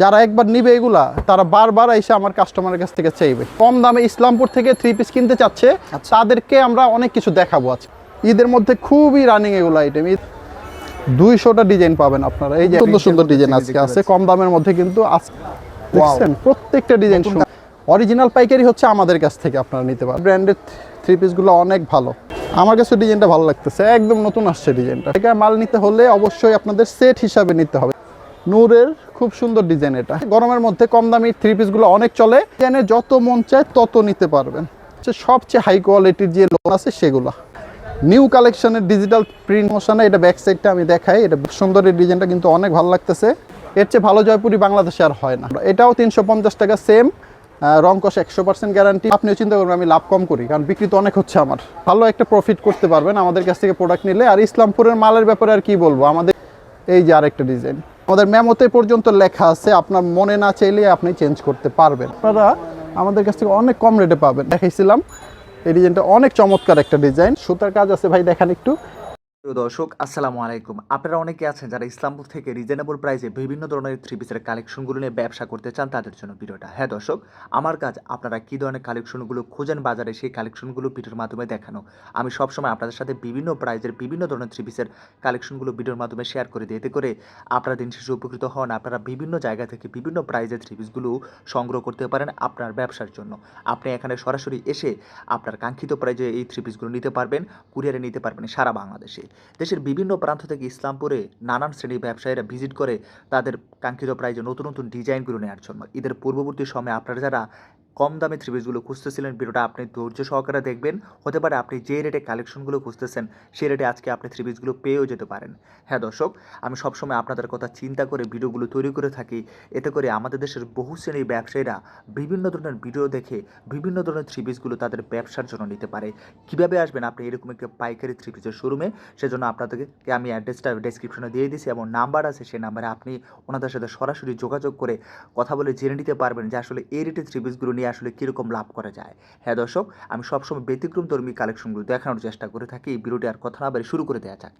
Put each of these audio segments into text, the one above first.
যারা একবার নিবে এগুলা তারা বারবার এসে আমার কাস্টমারের কাছ থেকে চাইবে। কম দামে ইসলামপুর থেকে থ্রি পিস কিনতে চাচ্ছে তাদেরকে আমরা অনেক কিছু দেখাবো আজকে। ঈদের মধ্যে খুবই রানিং এগুলো আইটেম দুইশোটা ডিজাইন পাবেন আপনারা। এই যে সুন্দর সুন্দর ডিজাইন আজকে আছে। কম দামের মধ্যে কিন্তু দেখছেন? প্রত্যেকটা ডিজাইন অরিজিনাল পাইকারি হচ্ছে আমাদের কাছ থেকে আপনারা নিতে পারেন। ব্র্যান্ডেড থ্রি পিসগুলো অনেক ভালো। আমার কাছে ডিজাইনটা ভালো লাগতেছে। একদম নতুন আসছে ডিজাইনটা এটা মাল নিতে হলে অবশ্যই আপনাদের সেট হিসাবে নিতে হবে। নূরের খুব সুন্দর ডিজাইন এটা। গরমের মধ্যে কম দামি থ্রি পিসগুলো অনেক চলে। ডিজাইনে যত মন চায় তত নিতে পারবেন। সবচেয়ে হাই কোয়ালিটির যে লোন আছে সেগুলো। নিউ কালেকশনের ডিজিটাল প্রিন্ট মোশনে এটা ব্যাক সাইডটা আমি দেখাই। এটা সুন্দর এই ডিজাইনটা কিন্তু অনেক ভালো লাগতেছে। এর চেয়ে ভালো জয়পুরি বাংলাদেশে আর হয় না। এটাও তিনশো পঞ্চাশ টাকা সেম রং কষ একশো পার্সেন্ট গ্যারান্টি আপনিও চিন্তা করবেন, আমি লাভ কম করি, কারণ বিক্রি তো অনেক হচ্ছে আমার। ভালো একটা প্রফিট করতে পারবেন আমাদের কাছ থেকে প্রোডাক্ট নিলে। আর ইসলামপুরের মালের ব্যাপারে আর কি বলব? আমাদের এই যে আরেকটা ডিজাইন আমাদের মেমোতে পর্যন্ত লেখা আছে, আপনার মনে না চাইলে আপনি চেঞ্জ করতে পারবেন। আপনারা আমাদের কাছ থেকে অনেক কম রেটে পাবেন। দেখাইছিলাম, এই ডিজাইনটা অনেক চমৎকার একটা ডিজাইন সুতার কাজ আছে ভাই, দেখান একটু। প্রিয় দর্শক, আসসালামু আলাইকুম। আপনারা অনেকে আছেন যারা ইসলামপুর থেকে রিজনেবল প্রাইসে বিভিন্ন ধরনের থ্রি পিসের কালেকশনগুলো নিয়ে ব্যবসা করতে চান তাদের জন্য ভিডিওটা। হ্যাঁ দর্শক, আমার কাজ আপনারা কী ধরনের কালেকশনগুলো খোঁজেন বাজারে সেই কালেকশনগুলো ভিডিওর মাধ্যমে দেখানো। আমি সবসময় আপনাদের সাথে বিভিন্ন প্রাইজের বিভিন্ন ধরনের থ্রি পিসের কালেকশনগুলো ভিডিওর মাধ্যমে শেয়ার করে। দিই এতে করে আপনারা দিন শেষে উপকৃত হন, আপনারা বিভিন্ন জায়গা থেকে বিভিন্ন প্রাইজের থ্রি পিসগুলো সংগ্রহ করতে পারেন আপনার ব্যবসার জন্য। আপনি এখানে সরাসরি এসে আপনার কাঙ্ক্ষিত প্রাইজে এই থ্রি পিসগুলো নিতে পারবেন কুরিয়ারে নিতে পারবেন সারা বাংলাদেশে। দেশের বিভিন্ন প্রান্ত থেকে ইসলামপুরে নানান শ্রেণির ব্যবসায়ীরা ভিজিট করে তাদের কাঙ্ক্ষিত প্রাইজে নতুন নতুন ডিজাইনগুলো নেওয়ার জন্য। ঈদের পূর্ববর্তী সময়ে আপনারা যারা কম দামে থ্রি পিসগুলো খুঁজতেছিলেন। ভিডিওটা আপনি ধৈর্য সহকারে দেখবেন। হতে পারে আপনি যে রেটে কালেকশনগুলো খুঁজতেছেন সেই রেটে আজকে আপনি থ্রি পিসগুলো পেয়েও যেতে পারেন। হ্যাঁ দর্শক, আমি সবসময় আপনাদের কথা চিন্তা করে ভিডিওগুলো তৈরি করে থাকি। এতে করে আমাদের দেশের বহু শ্রেণির ব্যবসায়ীরা বিভিন্ন ধরনের ভিডিও দেখে বিভিন্ন ধরনের থ্রি পিসগুলো তাদের ব্যবসার জন্য নিতে পারে। কীভাবে আসবেন আপনি এরকম একটা পাইকারি থ্রি পিসের শোরুমে সেজন্য আপনাদেরকে আমি অ্যাড্রেসটা ডেসক্রিপশনে দিয়ে দিয়েছি এবং নাম্বার আছে সেই নাম্বারে আপনি ওনাদের সাথে সরাসরি যোগাযোগ করে কথা বলে জেনে নিতে পারবেন যে আসলে এই রেটে থ্রি পিসগুলো নিয়ে আসলে কীরকম লাভ করা যায়। হ্যাঁ দর্শক আমি সবসময় ব্যতিক্রম ধর্মী কালেকশনগুলো দেখানোর চেষ্টা করে থাকি। এই ভিডিওটি আর কথা না শুরু করে দেওয়া যাক।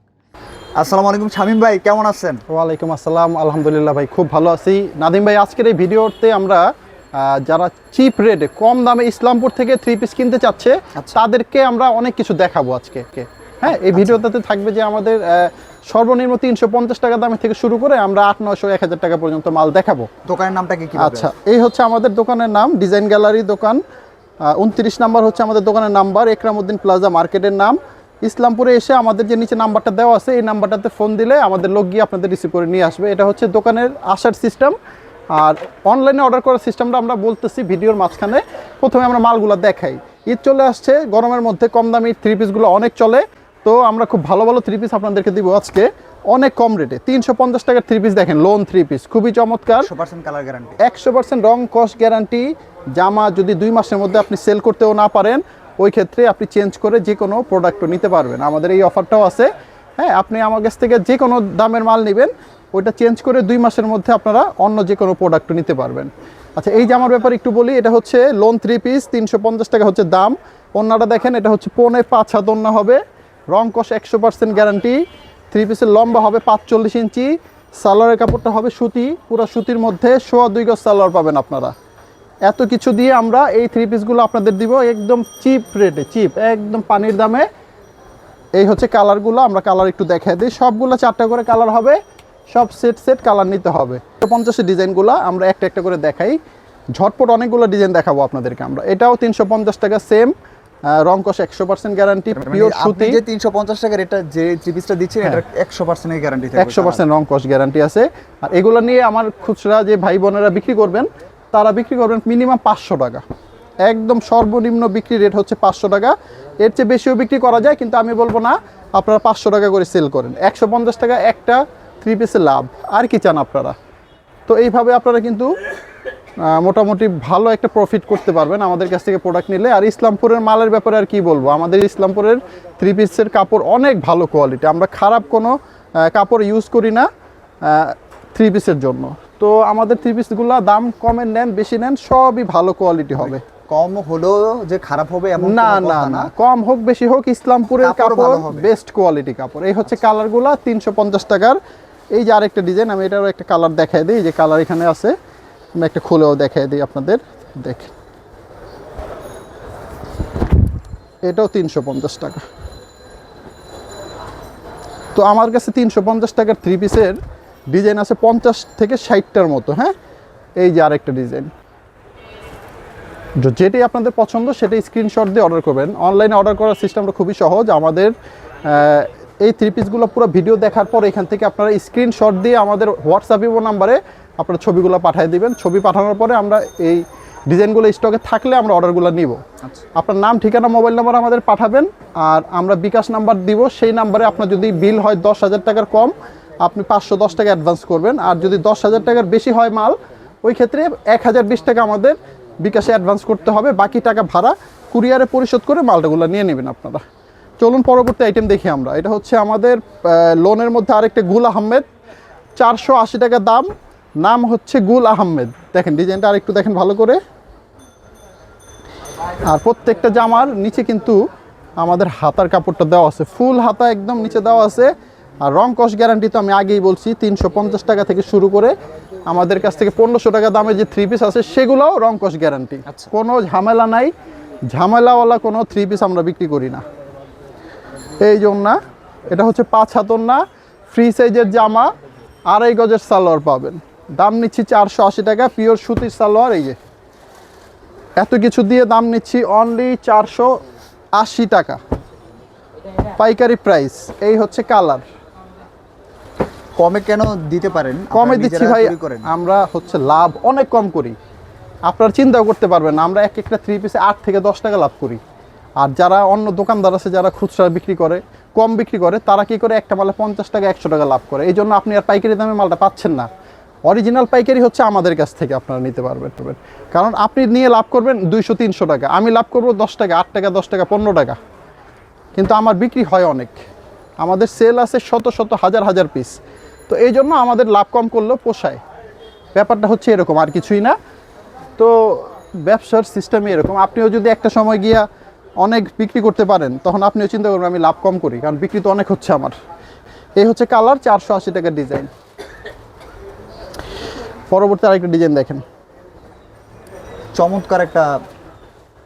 আসসালামু আলাইকুম শামিম ভাই কেমন আছেন? ওয়ালাইকুম আসসালাম আলহামদুলিল্লাহ ভাই খুব ভালো আছি। নাদিম ভাই আজকের এই ভিডিওতে আমরা যারা চিপ রেটে কম দামে ইসলামপুর থেকে থ্রি পিস কিনতে চাচ্ছে তাদেরকে আমরা অনেক কিছু দেখাবো আজকে। হ্যাঁ এই ভিডিওটাতে থাকবে যে আমাদের সর্বনিম্ন তিনশো পঞ্চাশ টাকা দামের থেকে শুরু করে আমরা আট নয়শো এক হাজার টাকা পর্যন্ত মাল দেখাবো। দোকানের নামটা কি কি আচ্ছা এই হচ্ছে আমাদের দোকানের নাম ডিজাইন গ্যালারি দোকান। উনত্রিশ নাম্বার হচ্ছে আমাদের দোকানের নাম্বার একরামউদ্দিন প্লাজা মার্কেটের নাম। ইসলামপুরে এসে আমাদের যে নিচে নাম্বারটা দেওয়া আছে এই নাম্বারটাতে ফোন দিলে আমাদের লোক গিয়ে আপনাদের রিসিভ করে নিয়ে আসবে। এটা হচ্ছে দোকানের আসার সিস্টেম আর অনলাইনে অর্ডার করার সিস্টেমটা আমরা বলতেছি ভিডিওর মাঝখানে। প্রথমে আমরা মালগুলো দেখাই। ঈদ চলে আসছে গরমের মধ্যে কম দামি থ্রি পিসগুলো অনেক চলে। তো আমরা খুব ভালো ভালো থ্রি পিস আপনাদেরকে দিব আজকে। অনেক কম রেটে তিনশো পঞ্চাশ টাকার থ্রি পিস দেখেন লোন থ্রি পিস খুবই চমৎকার। একশো পার্সেন্ট কালার গ্যারান্টি একশো পার্সেন্ট রং কস্ট গ্যারান্টি জামা যদি দুই মাসের মধ্যে আপনি সেল করতেও না পারেন ওই ক্ষেত্রে আপনি চেঞ্জ করে যে কোনো প্রোডাক্টও নিতে পারবেন। আমাদের এই অফারটাও আছে। হ্যাঁ আপনি আমার কাছ থেকে যে কোনো দামের মাল নেবেন ওইটা চেঞ্জ করে দুই মাসের মধ্যে আপনারা অন্য যে কোনো প্রোডাক্টও নিতে পারবেন। আচ্ছা এই জামার ব্যাপারে একটু বলি এটা হচ্ছে লোন থ্রি পিস তিনশো পঞ্চাশ টাকা হচ্ছে দাম। অন্যটা দেখেন এটা হচ্ছে পৌনে পাঁচ হাত অন্য হবে। রং কষ একশো পার্সেন্ট গ্যারান্টি থ্রি পিসের লম্বা হবে পাঁচচল্লিশ ইঞ্চি। সালোয়ারের কাপড়টা হবে সুতি। পুরো সুতির মধ্যে সোয়া দুই গজ সালোয়ার পাবেন আপনারা। এত কিছু দিয়ে আমরা এই থ্রি পিসগুলো আপনাদের দিব একদম চিপ রেটে চিপ একদম পানির দামে। এই হচ্ছে কালারগুলো আমরা কালার একটু দেখাই দিই। সবগুলো চারটা করে কালার হবে। সব সেট সেট কালার নিতে হবে। পঞ্চাশের ডিজাইনগুলো আমরা একটা একটা করে দেখাই। ঝটপট অনেকগুলো ডিজাইন দেখাবো আপনাদেরকে আমরা। এটাও তিনশো পঞ্চাশ টাকা সেম রং কষ একশো পার্সেন্ট গ্যারান্টি পিওর সুতি। যে তিনশো পঞ্চাশ টাকার এটা যে থ্রি পিসটা দিচ্ছেন এটা একশো পার্সেন্টের গ্যারান্টি একশো পার্সেন্ট রং কস্ট গ্যারান্টি আছে। আর এগুলো নিয়ে আমার খুচরা যে ভাই বোনেরা বিক্রি করবেন তারা বিক্রি করবেন মিনিমাম পাঁচশো টাকা। একদম সর্বনিম্ন বিক্রি রেট হচ্ছে পাঁচশো টাকা। এর চেয়ে বেশিও বিক্রি করা যায় কিন্তু আমি বলব না আপনারা পাঁচশো টাকা করে সেল করেন। একশো পঞ্চাশ টাকা একটা থ্রি পিসের লাভ। আর কি চান আপনারা? তো এইভাবে আপনারা কিন্তু মোটামুটি ভালো একটা প্রফিট করতে পারবেন আমাদের কাছ থেকে প্রোডাক্ট নিলে। আর ইসলামপুরের মালের ব্যাপারে আর কি বলব? আমাদের ইসলামপুরের থ্রি পিসের কাপড় অনেক ভালো কোয়ালিটি আমরা খারাপ কোনো কাপড় ইউজ করি না থ্রি পিসের জন্য। তো আমাদের থ্রি পিসগুলো দাম কমের নেন বেশি নেন সবই ভালো কোয়ালিটি হবে। কম হলেও যে খারাপ হবে এমন না না না। কম হোক বেশি হোক ইসলামপুরের কাপড় বেস্ট কোয়ালিটি কাপড়। এই হচ্ছে কালারগুলো তিনশো পঞ্চাশ টাকার। এই যে আরেকটা ডিজাইন আমি এটারও একটা কালার দেখাই দিই যে কালার এখানে আছে। আমি একটা খুলেও দেখাই দিই আপনাদের। দেখেন। এটাও তিনশো পঞ্চাশ টাকা। তো আমার কাছে তিনশো পঞ্চাশ টাকার থ্রি পিসের ডিজাইন আছে পঞ্চাশ থেকে ষাটটার মতো হ্যাঁ? এই যে আরেকটা ডিজাইন য- যেটাই আপনাদের পছন্দ, সেটাই স্ক্রিনশট দিয়ে অর্ডার করবেন। অনলাইনে অর্ডার করার সিস্টেমটা খুবই সহজ। আমাদের এই থ্রি পিসগুলো পুরো ভিডিও দেখার পর এখান থেকে আপনারা স্ক্রিনশট দিয়ে আমাদের হোয়াটসঅ্যাপ নাম্বারে আপনারা ছবিগুলো পাঠিয়ে দিবেন। ছবি পাঠানোর পরে আমরা এই ডিজাইনগুলো স্টকে থাকলে আমরা অর্ডারগুলো নিব। আপনার নাম ঠিকানা মোবাইল নাম্বার আমাদের পাঠাবেন আর আমরা বিকাশ নাম্বার দিব। সেই নাম্বারে আপনার যদি বিল হয় দশ হাজার টাকার কম আপনি পাঁচশো দশ টাকা অ্যাডভান্স করবেন। আর যদি দশ হাজার টাকার বেশি হয় মাল ওই ক্ষেত্রে এক হাজার বিশ টাকা আমাদের বিকাশে অ্যাডভান্স করতে হবে। বাকি টাকা ভাড়া কুরিয়ারে পরিশোধ করে মালটাগুলো নিয়ে নেবেন আপনারা। চলুন পরবর্তী আইটেম দেখি আমরা। এটা হচ্ছে আমাদের লোনের মধ্যে আরেকটা গুল আহমেদ। চারশো আশি টাকা দাম। নাম হচ্ছে গুল আহমেদ। দেখেন ডিজাইনটা আর একটু দেখেন ভালো করে। আর প্রত্যেকটা জামার নিচে কিন্তু আমাদের হাতার কাপড়টা দেওয়া আছে। ফুল হাতা একদম নিচে দেওয়া আছে। আর রং কস গ্যারান্টি তো আমি আগেই বলছি তিনশো পঞ্চাশ টাকা থেকে শুরু করে আমাদের কাছ থেকে পনেরোশো টাকা দামের যে থ্রি পিস আছে সেগুলোও রং কস গ্যারান্টি। কোনো ঝামেলা নাই। ঝামেলাওয়ালা কোনো থ্রি পিস আমরা বিক্রি করি না। এই জন্য এটা হচ্ছে পাঁচ হাতর না ফ্রি সাইজের জামা আড়াই গজের সালোয়ার পাবেন। দাম নিচ্ছি চারশো আশি টাকা পিওর সুতির সালোয়ার এই যে। এত কিছু দিয়ে দাম নিচ্ছি অনলি চারশো আশি টাকা। পাইকারি প্রাইস এই হচ্ছে কালার কমে কেন দিতে পারেন? কমে দিচ্ছি ভাই আমরা হচ্ছে লাভ অনেক কম করি। আপনারা চিন্তাও করতে পারবেন না আমরা এক একটা থ্রি পিসে আট থেকে দশ টাকা লাভ করি। আর যারা অন্য দোকানদার আছে যারা খুচরা বিক্রি করে কম বিক্রি করে তারা কি করে একটা মালে পঞ্চাশ টাকা একশো টাকা লাভ করে। এই জন্য আপনি আর পাইকারি দামে মালটা পাচ্ছেন না। অরিজিনাল পাইকারি হচ্ছে আমাদের কাছ থেকে আপনারা নিতে পারবেন। কারণ আপনি নিয়ে লাভ করবেন দুইশো, তিনশো টাকা। আমি লাভ করব দশ টাকা, আট টাকা, দশ টাকা, পনেরো টাকা। কিন্তু আমার বিক্রি হয় অনেক। আমাদের সেল আছে শত শত, হাজার হাজার পিস তো এই জন্য আমাদের লাভ কম করলেও পোষায়। ব্যাপারটা হচ্ছে এরকম, আর কিছুই না। তো ব্যবসার সিস্টেমই এরকম। আপনিও যদি একটা সময় গিয়া অনেক বিক্রি করতে পারেন, তখন আপনিও চিন্তা করবেন আমি লাভ কম করি, কারণ বিক্রি তো অনেক হচ্ছে আমার। এই হচ্ছে কালার চারশো আশি টাকার ডিজাইন পরবর্তী আরেকটা ডিজাইন দেখেন। চমৎকার একটা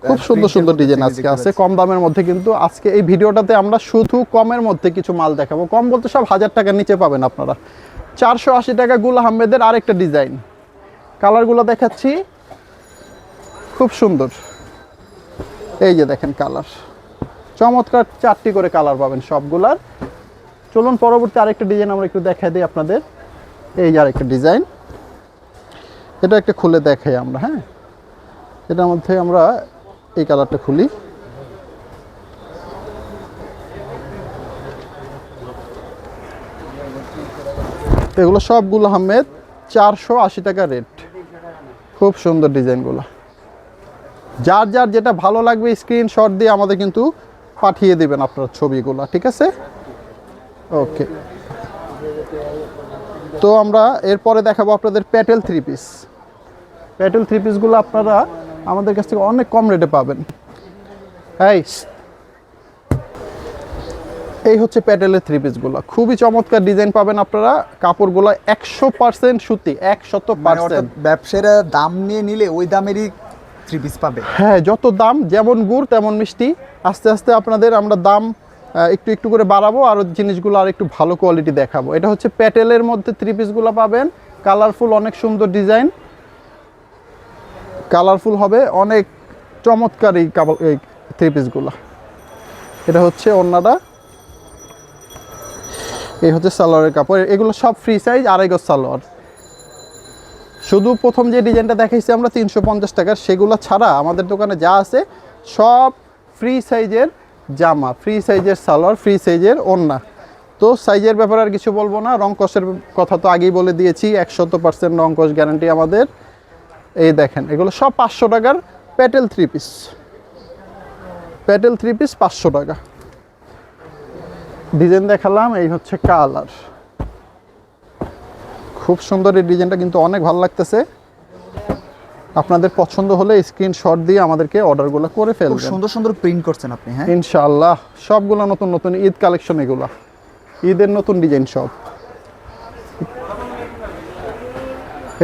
খুব সুন্দর সুন্দর ডিজাইন আজকে আছে কম দামের মধ্যে কিন্তু আজকে এই ভিডিওটাতে আমরা শুধু কমের মধ্যে কিছু মাল দেখাবো। কম বলতে সব হাজার টাকার নিচে পাবেন আপনারা। চারশো আশি টাকা গুল আহমেদের আরেকটা ডিজাইন কালারগুলো দেখাচ্ছি। খুব সুন্দর। এই যে দেখেন কালার চমৎকার চারটি করে কালার পাবেন সবগুলার। চলুন পরবর্তী আরেকটা ডিজাইন আমরা একটু দেখাই দিই আপনাদের। এই যে আরেকটা ডিজাইন এটা একটা খুলে দেখাই আমরা হ্যাঁ? এটার মধ্যে আমরা এই কালারটা খুলি। এগুলো সবগুলো আহমেদ চারশো আশি টাকা রেট। খুব সুন্দর ডিজাইনগুলো। যার যার যেটা ভালো লাগবে স্ক্রিনশট দিয়ে আমাদের কিন্তু পাঠিয়ে দেবেন আপনার ছবিগুলো, ঠিক আছে? ওকে। তো আমরা এরপরে দেখাবো আপনাদের Patel three piece. Patel three পিসগুলো আপনারা আমাদের কাছ থেকে অনেক কম রেটে পাবেন। এই এই হচ্ছে প্যাটেলের থ্রি পিসগুলো খুবই চমৎকার ডিজাইন পাবেন আপনারা। কাপড়গুলো একশো পার্সেন্ট সুতি একশত মানে পার্সেন্ট ব্যবসায়ীরা দাম নিয়ে নিলে ওই দামেরই থ্রি পিস পাবে। হ্যাঁ যত দাম যেমন গুড় তেমন মিষ্টি। আস্তে আস্তে আপনাদের আমরা দাম একটু একটু করে বাড়াবো আর জিনিসগুলো আর একটু ভালো কোয়ালিটি দেখাবো। এটা হচ্ছে প্যাটেলের মধ্যে থ্রি পিসগুলো পাবেন। কালারফুল অনেক সুন্দর ডিজাইন কালারফুল হবে। অনেক চমৎকার এই কাপড় এই থ্রি পিসগুলো এটা হচ্ছে অন্যটা এই হচ্ছে সালোয়ারের কাপড়। এগুলো সব ফ্রি সাইজ আড়াই গজ সালোয়ার। শুধু প্রথম যে ডিজাইনটা দেখাইছি আমরা, তিনশো পঞ্চাশ টাকার, সেগুলো ছাড়া আমাদের দোকানে যা আছে, সব ফ্রি সাইজের জামা ফ্রি সাইজের সালোয়ার ফ্রি সাইজের ওড়না। তো সাইজের ব্যাপারে আর কিছু বলব না। রং কষের কথা তো আগেই বলে দিয়েছি, একশত পার্সেন্ট রং কষ গ্যারান্টি আমাদের। এই দেখেন এগুলো সব পাঁচশো টাকার Patel three piece Patel three piece পাঁচশো টাকা। ডিজাইন দেখালাম এই হচ্ছে কালার। খুব সুন্দর এই ডিজাইনটা কিন্তু অনেক ভালো লাগতেছে। আপনাদের পছন্দ হলে স্ক্রিনশট দিয়ে আমাদেরকে অর্ডারগুলো করে খুব ফেলবেন। সুন্দর সুন্দর প্রিন্ট করছেন আপনি হ্যাঁ? ইনশাআল্লাহ সবগুলো নতুন নতুন ঈদ কালেকশন এগুলো। ঈদের নতুন ডিজাইন সব।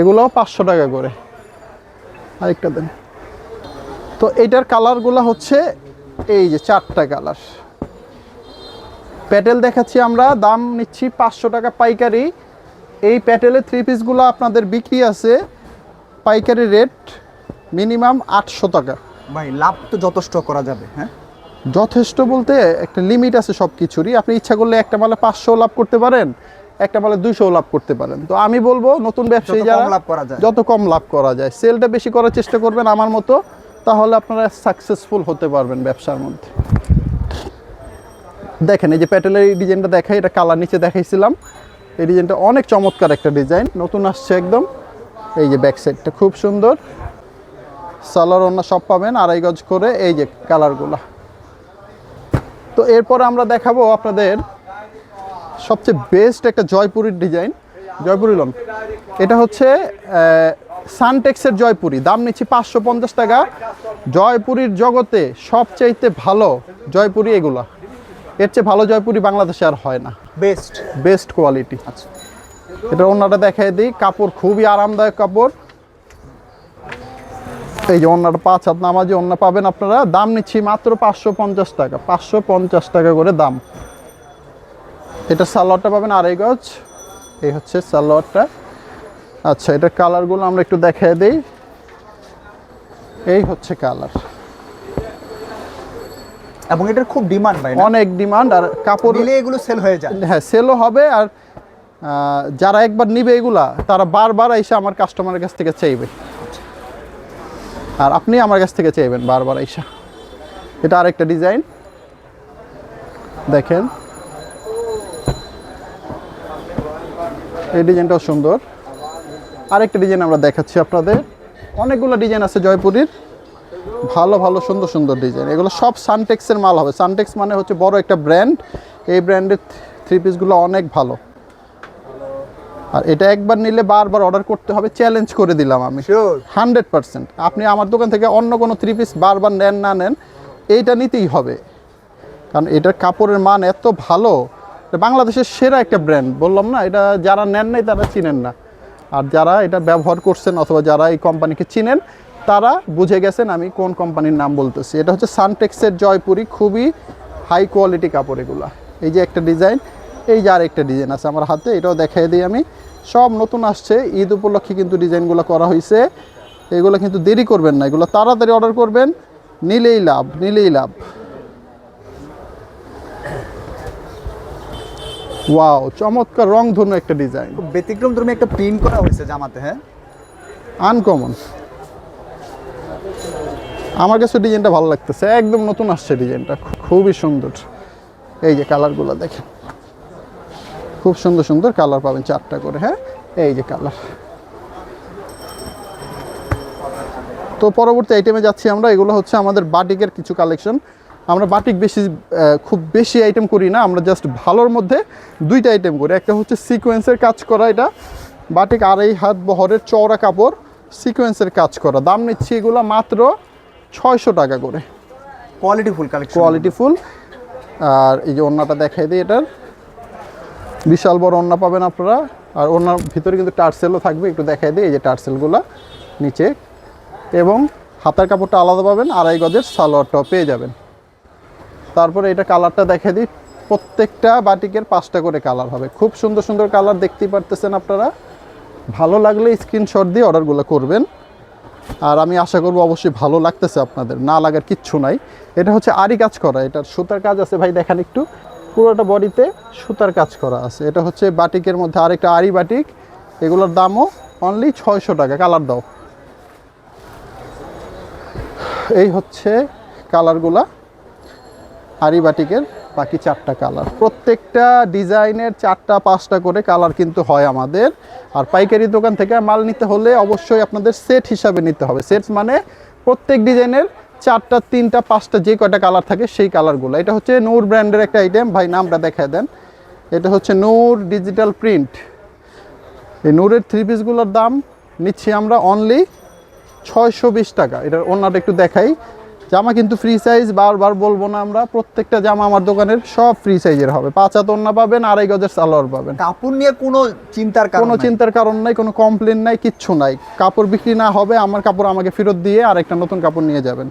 এগুলো পাঁচশো টাকা করে। আরেকটা দেন। তো এইটার কালারগুলো হচ্ছে এই যে চারটা কালার। প্যাটেল দেখাচ্ছি আমরা দাম নিচ্ছি পাঁচশো টাকা পাইকারি। এই প্যাটেলের থ্রি পিসগুলো আপনাদের বিক্রি আছে পাইকারি রেট মিনিমাম আটশো টাকা। ভাই লাভ তো যথেষ্ট করা যাবে হ্যাঁ? যথেষ্ট বলতে একটা লিমিট আছে সব কিছুরই আপনি ইচ্ছা করলে একটা মালে পাঁচশো লাভ করতে পারেন একটা মালে দুইশো লাভ করতে পারেন। তো আমি বলব নতুন ব্যবসায়ী যারা লাভ করা যায়। যত কম লাভ করা যায়। সেলটা বেশি করার চেষ্টা করবেন আমার মতো তাহলে আপনারা সাকসেসফুল হতে পারবেন ব্যবসার মধ্যে। দেখেন এই যে প্যাটেলের এই ডিজাইনটা দেখাই এটা কালার নিচে দেখাইছিলাম। এই ডিজাইনটা অনেক চমৎকার একটা ডিজাইন নতুন আসছে একদম। এই যে ব্যাক সাইডটা খুব সুন্দর। সালোয়ার অন্য সব পাবেন আড়াই গজ করে এই যে কালারগুলা তো এরপর আমরা দেখাবো আপনাদের সবচেয়ে বেস্ট একটা জয়পুরীর ডিজাইন জয়পুরি লন এটা হচ্ছে সানটেক্সের জয়পুরি। দাম নিচ্ছি পাঁচশো পঞ্চাশ টাকা। জয়পুরীর জগতে সবচাইতে ভালো জয়পুরি এগুলা। এর চেয়ে ভালো জয়পুরি বাংলাদেশে আর হয় না। বেস্ট বেস্ট কোয়ালিটি আচ্ছা। এটা অন্যটা দেখাই দিই। কাপড় খুবই আরামদায়ক কাপড়। এই যে অন্যটা পাঁচ হাত নামাজি অন্য পাবেন আপনারা। দাম নিচ্ছি মাত্র পাঁচশো পঞ্চাশ টাকা। পাঁচশো পঞ্চাশ টাকা করে দাম। এটা সালোয়ারটা পাবেন আড়াই গজ। এই হচ্ছে সালোয়ারটা। আচ্ছা এটার কালারগুলো আমরা একটু দেখাই দিই। এই হচ্ছে কালার। এবং এটার খুব ডিমান্ড ভাই অনেক ডিমান্ড আর কাপড় নিলে এগুলো সেল হয়ে যায়। হ্যাঁ সেলও হবে আর যারা একবার নিবে এগুলা তারা বারবার এসে আমার কাস্টমারের কাছ থেকে চাইবে। আর আপনি আমার কাছ থেকে চাইবেন বারবার এসে। এটা আরেকটা ডিজাইন দেখেন। এই ডিজাইনটাও সুন্দর। আরেকটা ডিজাইন আমরা দেখাচ্ছি আপনাদের। অনেকগুলো ডিজাইন আছে জয়পুরীর। ভালো ভালো সুন্দর সুন্দর ডিজাইন। এগুলো সব সানটেক্সের মাল হবে। সানটেক্স মানে হচ্ছে বড় একটা ব্র্যান্ড এই ব্র্যান্ডের থ্রি পিসগুলো অনেক ভালো। আর এটা একবার নিলে বারবার অর্ডার করতে হবে। চ্যালেঞ্জ করে দিলাম আমি। Hundred percent. আপনি আমার দোকান থেকে অন্য কোনো থ্রি পিস বারবার নেন না নেন এইটা নিতেই হবে। কারণ এটার কাপড়ের মান এত ভালো বাংলাদেশের সেরা একটা ব্র্যান্ড বললাম না, এটা যারা নেন নাই তারা চিনেন না। আর যারা এটা ব্যবহার করছেন অথবা যারা এই কোম্পানিকে চিনেন, তারা বুঝে গেছেন আমি কোন কোম্পানির নাম বলতেছি। এটা হচ্ছে সানটেক্সের জয়পুরি খুবই হাই কোয়ালিটি কাপড় এগুলা। এই যে একটা ডিজাইন এই যে আর একটা ডিজাইন আছে আমার হাতে, এটাও দেখাই দিই আমি। সব নতুন আসছে, ঈদ উপলক্ষে কিন্তু ডিজাইনগুলো করা হয়েছে এগুলো কিন্তু দেরি করবেন না, এগুলো তাড়াতাড়ি অর্ডার করবেন, নিলেই লাভ নিলেই লাভ। ওয়াও চমৎকার রং ধনু একটা ডিজাইন ব্যতিক্রম তুমি একটা প্রিন্ট করা হয়েছে জামাতে হ্যাঁ? আনকমন আমার কাছে ডিজাইনটা ভালো লাগতেছে একদম নতুন আসছে ডিজাইনটা খুবই সুন্দর। এই যে কালারগুলো দেখেন। খুব সুন্দর সুন্দর কালার পাবেন চারটা করে হ্যাঁ? এই যে কালার তো পরবর্তী আইটেমে যাচ্ছি আমরা এগুলো হচ্ছে আমাদের বাটিকের কিছু কালেকশন আমরা বাটিক বেশি খুব বেশি আইটেম করি না আমরা জাস্ট ভালোর মধ্যে দুইটা আইটেম করি। একটা হচ্ছে সিকোয়েন্সের কাজ করা এটা বাটিক আড়াই হাত বহরের চওড়া কাপড় সিকোয়েন্সের কাজ করা। দাম নিচ্ছি এগুলো মাত্র ছয়শো টাকা করে। Quality full collection quality full আর এই যে ওড়নাটা দেখাই দিই এটার। বিশাল বড় ওড়না পাবেন আপনারা। আর ওড়নার ভিতরে কিন্তু টার্সেলও থাকবে একটু দেখাই দিই এই যে টার্সেলগুলো নিচে। এবং হাতার কাপড়টা আলাদা পাবেন আড়াই গজের সালোয়ারটাও পেয়ে যাবেন। তারপরে এটা কালারটা দেখাই দিই। প্রত্যেকটা বাটিকের পাঁচটা করে কালার হবে। খুব সুন্দর সুন্দর কালার দেখতেই পারতেছেন আপনারা। ভালো লাগলে স্ক্রিনশট দিয়ে অর্ডারগুলো করবেন। আর আমি আশা করব অবশ্যই ভালো লাগতেছে আপনাদের। না লাগার কিচ্ছু নাই। এটা হচ্ছে আরি কাজ করা। এটার সুতার কাজ আছে, ভাই দেখেন একটু। পুরোটা বডিতে সুতার কাজ করা আছে। এটা হচ্ছে বাটিকের মধ্যে আরেকটা আরি বাটিক। এগুলোর দামও অনলি ছয়শো টাকা। কালার দাও। এই হচ্ছে কালারগুলা। আরি বাটিকের বাকি চারটা কালার। প্রত্যেকটা ডিজাইনের চারটা, পাঁচটা করে কালার কিন্তু হয় আমাদের। আর পাইকারি দোকান থেকে মাল নিতে হলে অবশ্যই আপনাদের সেট হিসাবে নিতে হবে। সেট মানে প্রত্যেক ডিজাইনের চারটা, তিনটা, পাঁচটা যে কয়টা কালার থাকে সেই কালারগুলো। এটা হচ্ছে নূর ব্র্যান্ডের একটা আইটেম ভাই, নামটা দেখায় দেন। এটা হচ্ছে নূর ডিজিটাল প্রিন্ট। এই নূরের থ্রি পিসগুলোর দাম নিচ্ছি আমরা অনলি ছয়শো বিশ টাকা। এটার অন্যটা একটু দেখাই। জামা কিন্তু ফ্রি সাইজ বারবার বলব না আমরা প্রত্যেকটা জামা আমার দোকানের সব ফ্রি সাইজের হবে। পাঁচ হাত ওন্না পাবেন আড়াই গজের সালোয়ার পাবেন। কাপড় নিয়ে কোনো চিন্তার কারণ কোনো চিন্তার কারণ নাই কোনো কমপ্লেন নাই কিচ্ছু নাই। কাপড় বিক্রি না হবে আমার কাপড় আমাকে ফেরত দিয়ে আরেকটা নতুন কাপড় নিয়ে যাবেন।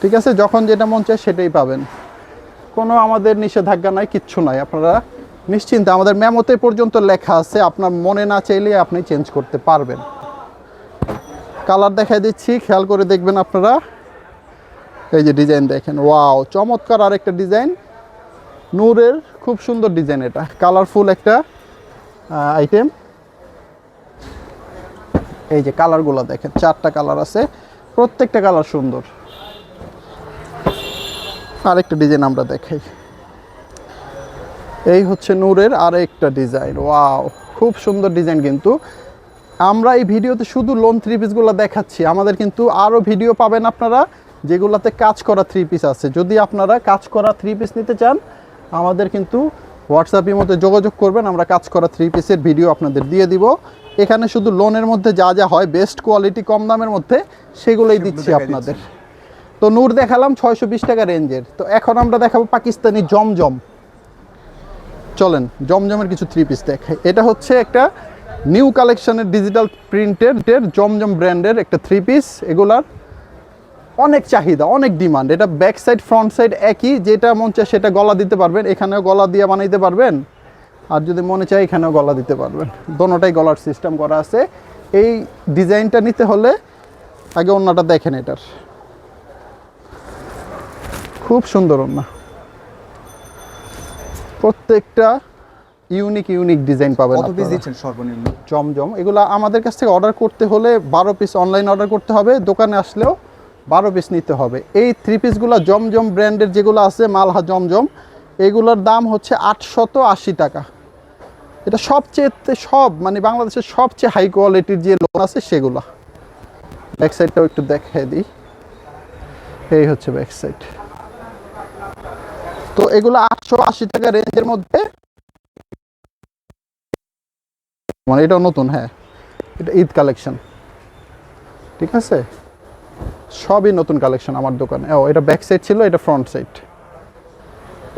ঠিক আছে? যখন যেটা মন চায় সেটাই পাবেন। কোনো আমাদের নিষেধাজ্ঞা নাই কিচ্ছু নাই। আপনারা নিশ্চিন্তে আমাদের মেমোতে পর্যন্ত লেখা আছে আপনার মনে না চাইলে আপনি চেঞ্জ করতে পারবেন। কালার দেখাই দিচ্ছি খেয়াল করে দেখবেন আপনারা। এই যে ডিজাইন দেখেন, ওয়াও, চমৎকার আরেকটা ডিজাইন। নূরের, খুব সুন্দর ডিজাইন এটা, কালারফুল একটা আইটেম এই যে কালারগুলো দেখেন, চারটা কালার আছে, প্রত্যেকটা কালার সুন্দর। আরেকটা ডিজাইন আমরা দেখাই। এই হচ্ছে নূরের আরেকটা ডিজাইন, ওয়াও, খুব সুন্দর ডিজাইন কিন্তু। আমরা এই ভিডিওতে শুধু লোন থ্রি পিসগুলো দেখাচ্ছি, আমাদের কিন্তু আরও ভিডিও পাবেন আপনারা। যেগুলোতে কাজ করা থ্রি পিস আছে। যদি আপনারা কাজ করা থ্রি পিস নিতে চান আমাদের কিন্তু হোয়াটসঅ্যাপের মধ্যে যোগাযোগ করবেন আমরা কাজ করা থ্রি পিসের ভিডিও আপনাদের দিয়ে দিব। এখানে শুধু লোনের মধ্যে যা যা হয় বেস্ট কোয়ালিটি কম দামের মধ্যে সেগুলোই দিচ্ছি আপনাদের। তো নূর দেখালাম ছয়শো বিশ টাকা রেঞ্জের। তো এখন আমরা দেখাবো পাকিস্তানি জমজম। চলেন জমজমের কিছু থ্রি পিস দেখাই। এটা হচ্ছে একটা নিউ কালেকশনের ডিজিটাল প্রিন্টের জমজম ব্র্যান্ডের একটা থ্রি পিস এগুলার অনেক চাহিদা অনেক ডিমান্ড এটা ব্যাক সাইড ফ্রন্ট সাইড একই যেটা মন চায় সেটা গলা দিতে পারবেন এখানেও গলা দিয়ে বানাইতে পারবেন আর যদি মনে চায় এখানেও গলা দিতে পারবেন। দোনোটাই গলার সিস্টেম করা আছে। এই ডিজাইনটা নিতে হলে আগে অন্যটা দেখেন এটার। খুব সুন্দর ওন্না। প্রত্যেকটা ইউনিক ইউনিক ডিজাইন পাবেন কত পিস দিচ্ছেন সর্বনিম্ন? জমজম। এগুলো আমাদের কাছ থেকে অর্ডার করতে হলে বারো পিস অনলাইন অর্ডার করতে হবে। দোকানে আসলেও বারো পিস নিতে হবে। এই থ্রি পিসগুলো জমজম ব্র্যান্ডের যেগুলো আছে, মালহা জমজম, এগুলোর দাম হচ্ছে আটশত আশি টাকা। এটা সবচেয়ে সব মানে বাংলাদেশের সবচেয়ে হাই কোয়ালিটির যে লোন আছে সেগুলো। ব্যাক সাইডটাও একটু দেখাই দিই। এই হচ্ছে ব্যাক সাইড তো এগুলো আটশো আশি টাকা রেঞ্জের মধ্যে। মানে এটাও নতুন হ্যাঁ। এটা ঈদ কালেকশন ঠিক আছে? সবই নতুন কালেকশন আমার দোকানে। ও, এটা ব্যাক সাইড ছিল, এটা ফ্রন্ট সাইড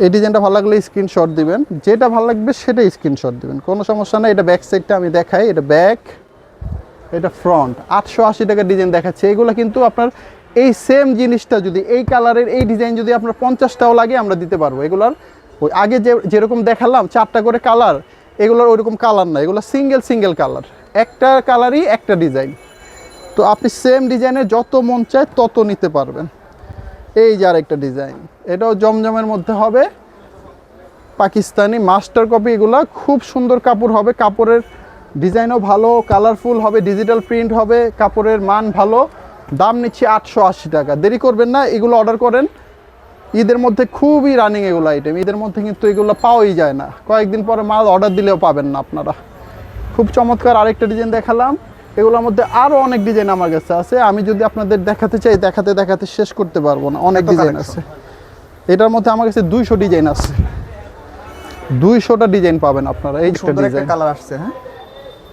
এই ডিজাইনটা ভালো লাগলে স্ক্রিনশট দিবেন। যেটা ভালো লাগবে সেটাই স্ক্রিনশট দিবেন। কোনো সমস্যা নেই, এটা ব্যাক সাইডটা আমি দেখাই, এটা ব্যাক এটা ফ্রন্ট আটশো আশি টাকার ডিজাইন দেখাচ্ছে। এগুলো কিন্তু আপনার এই সেম জিনিসটা যদি, এই কালারের এই ডিজাইন যদি আপনার পঞ্চাশটাও লাগে, আমরা দিতে পারব। এগুলার ওই আগে যে, যেরকম দেখালাম, চারটা করে কালার এগুলোর ওইরকম কালার না। এগুলো সিঙ্গেল সিঙ্গেল কালার একটা কালারই একটা ডিজাইন তো আপনি সেম ডিজাইনের যত মন চায় তত নিতে পারবেন। এই যে আরেকটা ডিজাইন এটাও জমজমের মধ্যে হবে। পাকিস্তানি মাস্টার কপি এগুলা খুব সুন্দর কাপড় হবে। কাপড়ের ডিজাইনও ভালো কালারফুল হবে ডিজিটাল প্রিন্ট হবে, কাপড়ের মান ভালো। দাম নিচ্ছি আটশো আশি টাকা। দেরি করবেন না, এগুলো অর্ডার করেন। ঈদের মধ্যে খুবই রানিং এগুলো আইটেম ঈদের মধ্যে কিন্তু এগুলো পাওয়াই যায় না। কয়েকদিন পরে মাল অর্ডার দিলেও পাবেন না আপনারা। খুব চমৎকার আরেকটা ডিজাইন দেখালাম। এগুলোর মধ্যে আরও অনেক ডিজাইন আমার কাছে আছে। আমি যদি আপনাদের দেখাতে চাই দেখাতে দেখাতে শেষ করতে পারব না। অনেক ডিজাইন আছে। এটার মধ্যে আমার কাছে দুইশো ডিজাইন আছে। দুইশোটা ডিজাইন পাবেন আপনারা এই ডিজাইন কালার আসছে হ্যাঁ?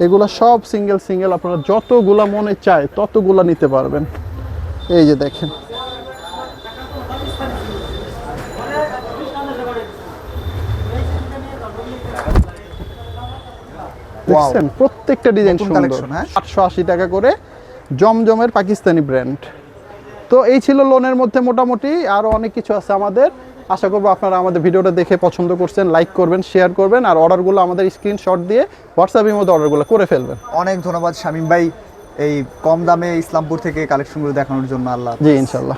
এগুলো সব সিঙ্গেল সিঙ্গেল আপনারা যতগুলা মনে চায় ততগুলা নিতে পারবেন। এই যে দেখেন। দেখছেন? প্রত্যেকটা ডিজাইন সুন্দর। হ্যাঁ? আটশো আশি টাকা করে জমজমের পাকিস্তানি ব্র্যান্ড তো এই ছিল লোনের মধ্যে মোটামুটি আরও অনেক কিছু আছে আমাদের। আশা করব আপনারা আমাদের ভিডিওটা দেখে পছন্দ করছেন লাইক করবেন শেয়ার করবেন আর অর্ডারগুলো আমাদের স্ক্রিনশট দিয়ে হোয়াটসঅ্যাপের মধ্যে অর্ডারগুলো করে ফেলবেন। অনেক ধন্যবাদ শামীম ভাই এই কম দামে ইসলামপুর থেকে কালেকশনগুলো দেখানোর জন্য আল্লাহ জি ইনশাল্লাহ